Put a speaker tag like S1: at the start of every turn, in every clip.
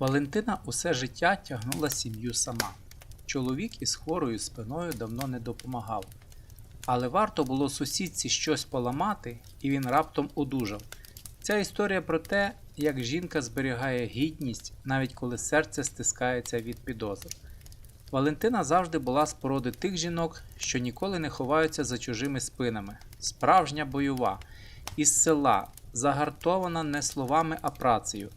S1: Валентина усе життя тягнула сім'ю сама. Чоловік із хворою спиною давно не допомагав. Але варто було сусідці щось поламати, і він раптом одужав. Ця історія про те, як жінка зберігає гідність, навіть коли серце стискається від підозр. Валентина завжди була з породи тих жінок, що ніколи не ховаються за чужими спинами. Справжня бойова, із села, загартована не словами, а працею.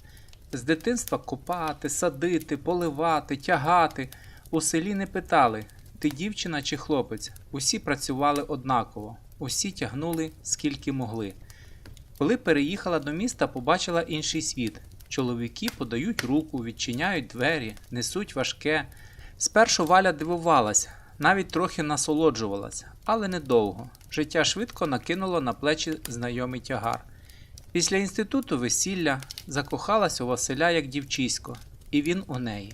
S1: З дитинства копати, садити, поливати, тягати. У селі не питали, ти дівчина чи хлопець. Усі працювали однаково, усі тягнули скільки могли. Коли переїхала до міста, побачила інший світ. Чоловіки подають руку, відчиняють двері, несуть важке. Спершу Валя дивувалась, навіть трохи насолоджувалась, але недовго. Життя швидко накинуло на плечі знайомий тягар. Після інституту весілля закохалась у Василя як дівчисько, і він у неї.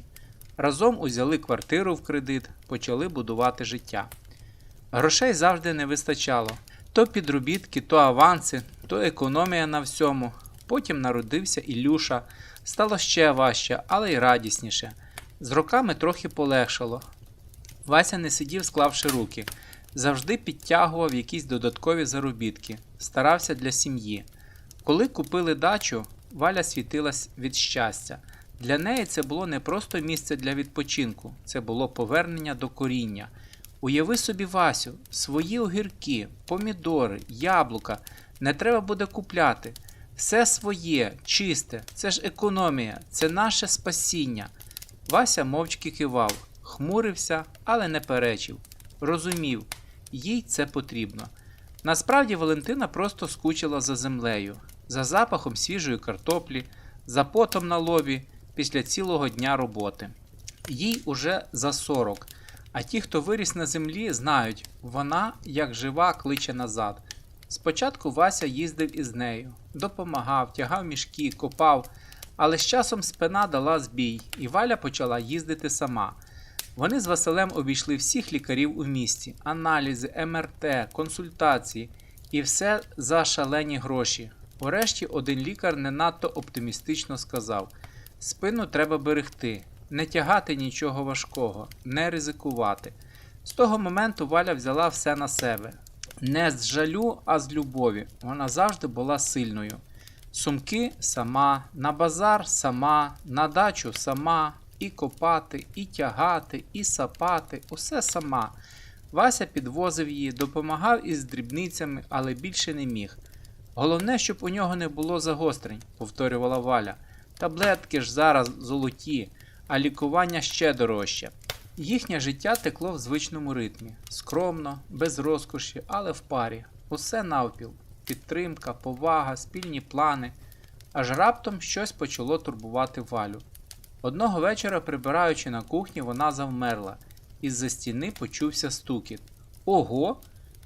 S1: Разом узяли квартиру в кредит, почали будувати життя. Грошей завжди не вистачало. То підробітки, то аванси, то економія на всьому. Потім народився Ілюша. Стало ще важче, але й радісніше. З роками трохи полегшало. Вася не сидів, склавши руки, завжди підтягував якісь додаткові заробітки, старався для сім'ї. Коли купили дачу, Валя світилась від щастя. Для неї це було не просто місце для відпочинку, це було повернення до коріння. Уяви собі Васю, свої огірки, помідори, яблука не треба буде купляти. Все своє, чисте, це ж економія, це наше спасіння. Вася мовчки кивав, хмурився, але не перечив. Розумів, їй це потрібно. Насправді Валентина просто скучила за землею, за запахом свіжої картоплі, за потом на лобі після цілого дня роботи. Їй уже за 40, а ті, хто виріс на землі, знають, вона, як жива, кличе назад. Спочатку Вася їздив із нею, допомагав, тягав мішки, копав, але з часом спина дала збій, і Валя почала їздити сама. Вони з Василем обійшли всіх лікарів у місті: аналізи, МРТ, консультації і все за шалені гроші. Урешті один лікар не надто оптимістично сказав: спину треба берегти, не тягати нічого важкого, не ризикувати. З того моменту Валя взяла все на себе. Не з жалю, а з любові. Вона завжди була сильною. Сумки сама, на базар сама, на дачу сама, і копати, і тягати, і сапати, усе сама. Вася підвозив її, допомагав із дрібницями, але більше не міг. Головне, щоб у нього не було загострень, повторювала Валя. Таблетки ж зараз золоті, а лікування ще дорожче. Їхнє життя текло в звичному ритмі, скромно, без розкоші, але в парі. Усе навпіл, підтримка, повага, спільні плани. Аж раптом щось почало турбувати Валю. Одного вечора, прибираючи на кухні, вона завмерла. Із-за стіни почувся стукіт. Ого,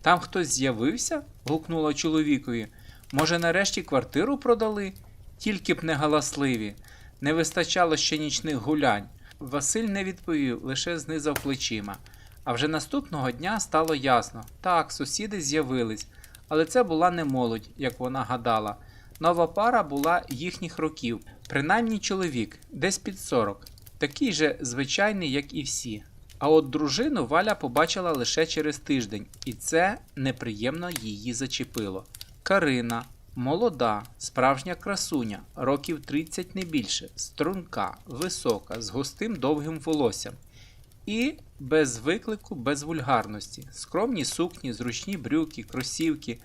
S1: там хтось з'явився? гукнула чоловікові. Може, нарешті квартиру продали? Тільки б не галасливі. Не вистачало ще нічних гулянь. Василь не відповів, лише знизав плечима. А вже наступного дня стало ясно так, сусіди з'явились, але це була не молодь, як вона гадала. Нова пара була їхніх років, принаймні чоловік, десь під 40, такий же звичайний, як і всі. А от дружину Валя побачила лише через тиждень, і це неприємно її зачепило. Карина, молода, справжня красуня, років 30 не більше, струнка, висока, з густим довгим волоссям. І без виклику, без вульгарності, скромні сукні, зручні брюки, кросівки,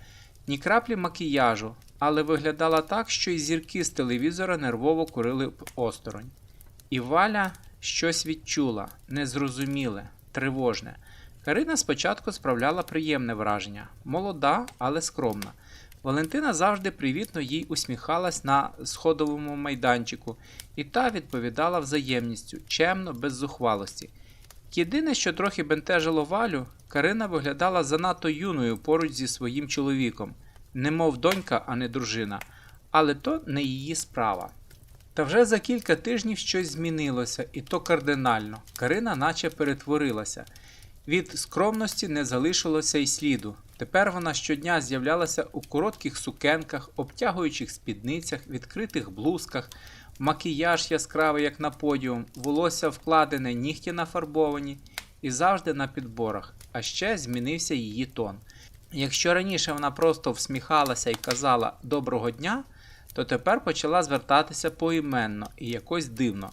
S1: ні краплі макіяжу, але виглядала так, що й зірки з телевізора нервово курили б осторонь. І Валя щось відчула, незрозуміле, тривожне. Карина спочатку справляла приємне враження, молода, але скромна. Валентина завжди привітно їй усміхалась на сходовому майданчику, і та відповідала взаємністю, чемно, без зухвалості. Єдине, що трохи бентежило Валю, Карина виглядала занадто юною поруч зі своїм чоловіком, немов донька, а не дружина, але то не її справа. Та вже за кілька тижнів щось змінилося, і то кардинально. Карина наче перетворилася. Від скромності не залишилося й сліду. Тепер вона щодня з'являлася у коротких сукенках, обтягуючих спідницях, відкритих блузках. макіяж яскравий, як на подіум, волосся вкладене, нігті нафарбовані і завжди на підборах. А ще змінився її тон. Якщо раніше вона просто всміхалася і казала доброго дня, то тепер почала звертатися поіменно і якось дивно.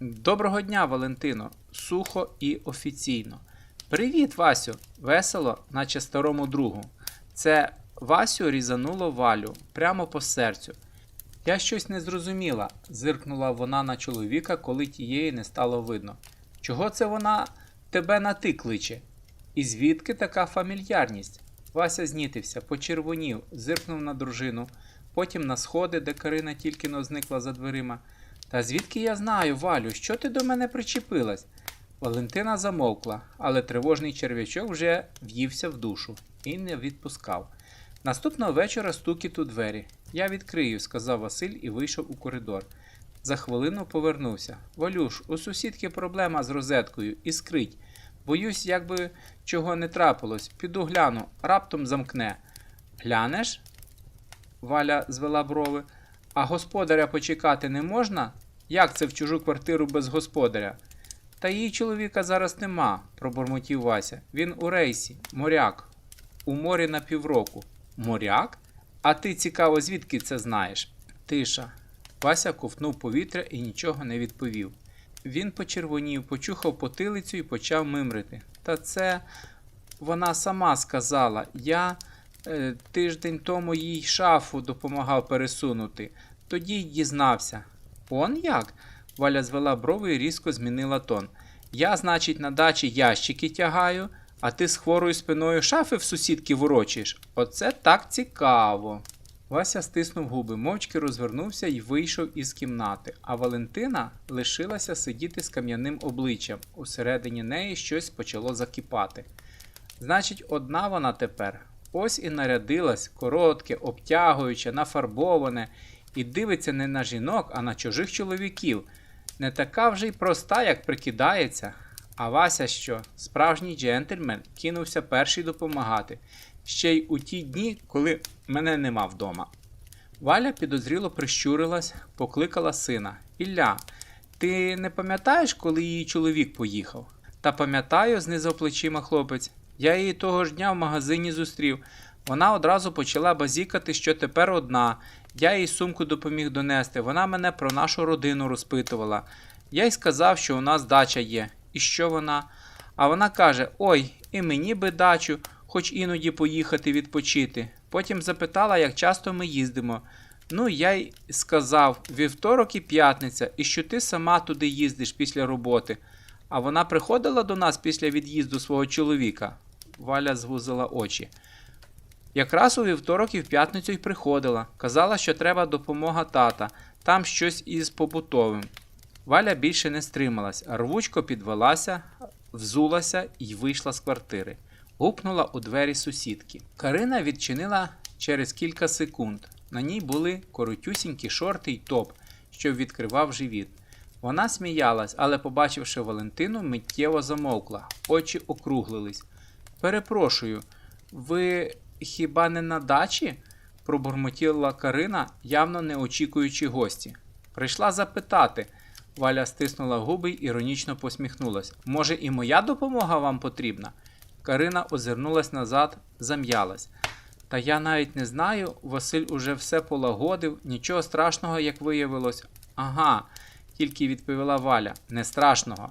S1: Доброго дня, Валентино, сухо і офіційно. Привіт, Васю! Весело, наче старому другу. Це Васю різануло валю прямо по серцю. Я щось не зрозуміла, зиркнула вона на чоловіка, коли тієї не стало видно. Чого це вона тебе на ти кличе? І звідки така фамільярність? Вася знітився, почервонів, зиркнув на дружину, потім на сходи, де Карина тільки но зникла за дверима. Та звідки я знаю, Валю, що ти до мене причепилась? Валентина замовкла, але тривожний черв'ячок вже в'ївся в душу і не відпускав. Наступного вечора стукіт у двері. Я відкрию, сказав Василь і вийшов у коридор. За хвилину повернувся. Валюш, у сусідки проблема з розеткою, іскрить. Боюсь, якби чого не трапилось. Піду гляну, раптом замкне. Глянеш? Валя звела брови. А господаря почекати не можна? Як це в чужу квартиру без господаря? Та її чоловіка зараз нема, пробормотів Вася. Він у рейсі, моряк. У морі на півроку. Моряк? А ти цікаво, звідки це знаєш? Тиша. Вася ковтнув повітря і нічого не відповів. Він почервонів, почухав потилицю і почав мимрити. Та це вона сама сказала. Я е, тиждень тому їй шафу допомагав пересунути. Тоді й дізнався. Он як? Валя звела брови і різко змінила тон. Я, значить, на дачі ящики тягаю, а ти з хворою спиною шафи в сусідки ворочиш. Оце так цікаво. Вася стиснув губи, мовчки розвернувся і вийшов із кімнати, а Валентина лишилася сидіти з кам'яним обличчям. Усередині неї щось почало закипати. Значить, одна вона тепер. Ось і нарядилась, коротке, обтягуюче, нафарбоване, і дивиться не на жінок, а на чужих чоловіків. Не така вже й проста, як прикидається. А Вася що, справжній джентльмен, кинувся перший допомагати, ще й у ті дні, коли мене нема вдома. Валя підозріло прищурилась, покликала сина. Ілля, ти не пам'ятаєш, коли її чоловік поїхав? Та пам'ятаю, знизав плечима хлопець. Я її того ж дня в магазині зустрів. Вона одразу почала базікати, що тепер одна. Я їй сумку допоміг донести. Вона мене про нашу родину розпитувала. Я й сказав, що у нас дача є. І що вона? А вона каже: Ой, і мені би дачу, хоч іноді поїхати відпочити. Потім запитала, як часто ми їздимо. Ну, я й сказав вівторок і п'ятниця, і що ти сама туди їздиш після роботи. А вона приходила до нас після від'їзду свого чоловіка. Валя звузила очі. Якраз у вівторок і в п'ятницю й приходила. Казала, що треба допомога тата, там щось із побутовим. Валя більше не стрималась, рвучко підвелася, взулася і вийшла з квартири. Гупнула у двері сусідки. Карина відчинила через кілька секунд. На ній були коротюсінькі шорти й топ, що відкривав живіт. Вона сміялась, але, побачивши Валентину, миттєво замовкла, очі округлились. Перепрошую, ви хіба не на дачі? пробурмотіла Карина, явно не очікуючи гості. Прийшла запитати. Валя стиснула губи й іронічно посміхнулась. Може, і моя допомога вам потрібна? Карина озирнулась назад, зам'ялась. Та я навіть не знаю, Василь уже все полагодив, нічого страшного, як виявилось. Ага, тільки відповіла Валя, не страшного.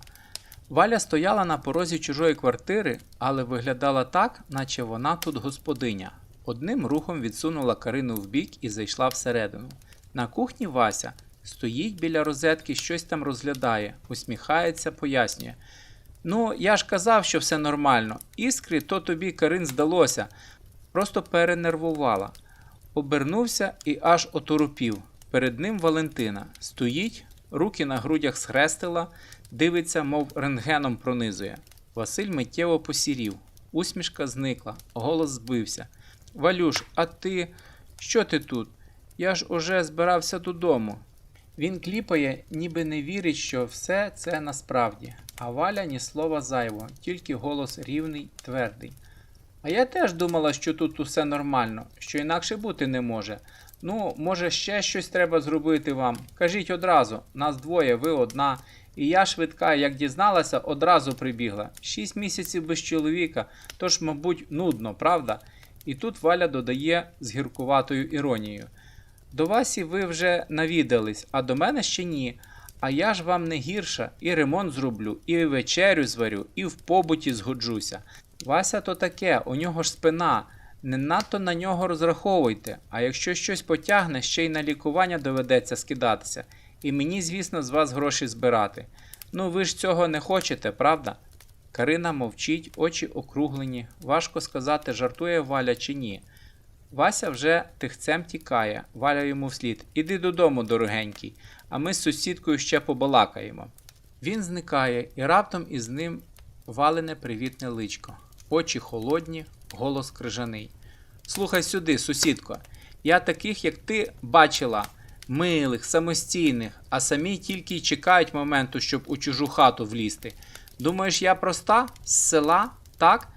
S1: Валя стояла на порозі чужої квартири, але виглядала так, наче вона тут господиня. Одним рухом відсунула Карину вбік і зайшла всередину. На кухні Вася стоїть біля розетки, щось там розглядає, усміхається, пояснює. Ну, я ж казав, що все нормально. Іскри, то тобі Карин здалося, просто перенервувала. Обернувся і аж оторопів. Перед ним Валентина стоїть, руки на грудях схрестила, дивиться, мов рентгеном пронизує. Василь миттєво посірів, усмішка зникла, голос збився. Валюш, а ти що ти тут? Я ж уже збирався додому. Він кліпає, ніби не вірить, що все це насправді, а Валя ні слова зайвого, тільки голос рівний, твердий. А я теж думала, що тут усе нормально, що інакше бути не може. Ну, може, ще щось треба зробити вам. Кажіть одразу, нас двоє, ви одна. І я швидка, як дізналася, одразу прибігла. Шість місяців без чоловіка, тож, мабуть, нудно, правда? І тут Валя додає з гіркуватою іронією. До Васі ви вже навідались, а до мене ще ні. А я ж вам не гірша, і ремонт зроблю, і вечерю зварю, і в побуті згоджуся. Вася то таке, у нього ж спина. Не надто на нього розраховуйте, а якщо щось потягне, ще й на лікування доведеться скидатися. І мені, звісно, з вас гроші збирати. Ну ви ж цього не хочете, правда? Карина мовчить, очі округлені. Важко сказати, жартує Валя чи ні. Вася вже тихцем тікає, Валя йому вслід. Іди додому, дорогенький, а ми з сусідкою ще побалакаємо. Він зникає, і раптом із ним валене привітне личко. Очі холодні, голос крижаний. Слухай сюди, сусідко, я таких, як ти, бачила, милих, самостійних, а самі тільки й чекають моменту, щоб у чужу хату влізти. Думаєш, я проста? З села? Так?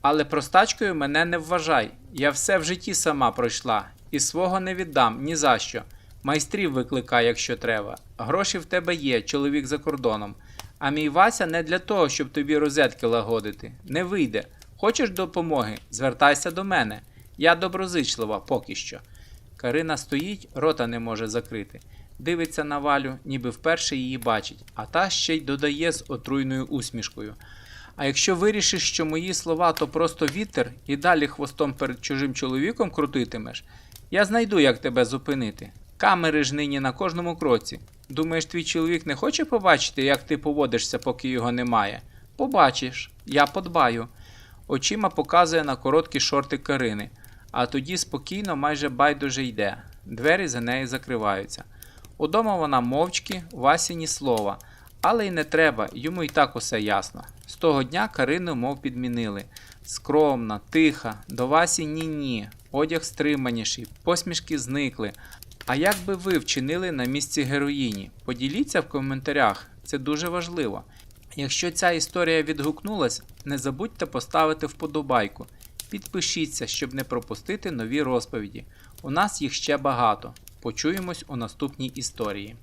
S1: Але простачкою мене не вважай. Я все в житті сама пройшла, і свого не віддам ні за що. Майстрів викликай, якщо треба. Гроші в тебе є, чоловік за кордоном. А мій Вася не для того, щоб тобі розетки лагодити. Не вийде. Хочеш допомоги? Звертайся до мене. Я доброзичлива поки що. Карина стоїть, рота не може закрити. Дивиться на Валю, ніби вперше її бачить, а та ще й додає з отруйною усмішкою. А якщо вирішиш, що мої слова то просто вітер і далі хвостом перед чужим чоловіком крутитимеш, я знайду, як тебе зупинити. Камери ж нині на кожному кроці. Думаєш, твій чоловік не хоче побачити, як ти поводишся, поки його немає? Побачиш, я подбаю. Очима показує на короткі шорти Карини, а тоді спокійно, майже байдуже йде. Двері за нею закриваються. Удома вона мовчки, Васі ні слова. Але й не треба, йому і так усе ясно. З того дня Карину мов підмінили. Скромна, тиха, до Васі ні-ні, одяг стриманіший, посмішки зникли. А як би ви вчинили на місці героїні? Поділіться в коментарях, це дуже важливо. Якщо ця історія відгукнулась, не забудьте поставити вподобайку. Підпишіться, щоб не пропустити нові розповіді. У нас їх ще багато. Почуємось у наступній історії.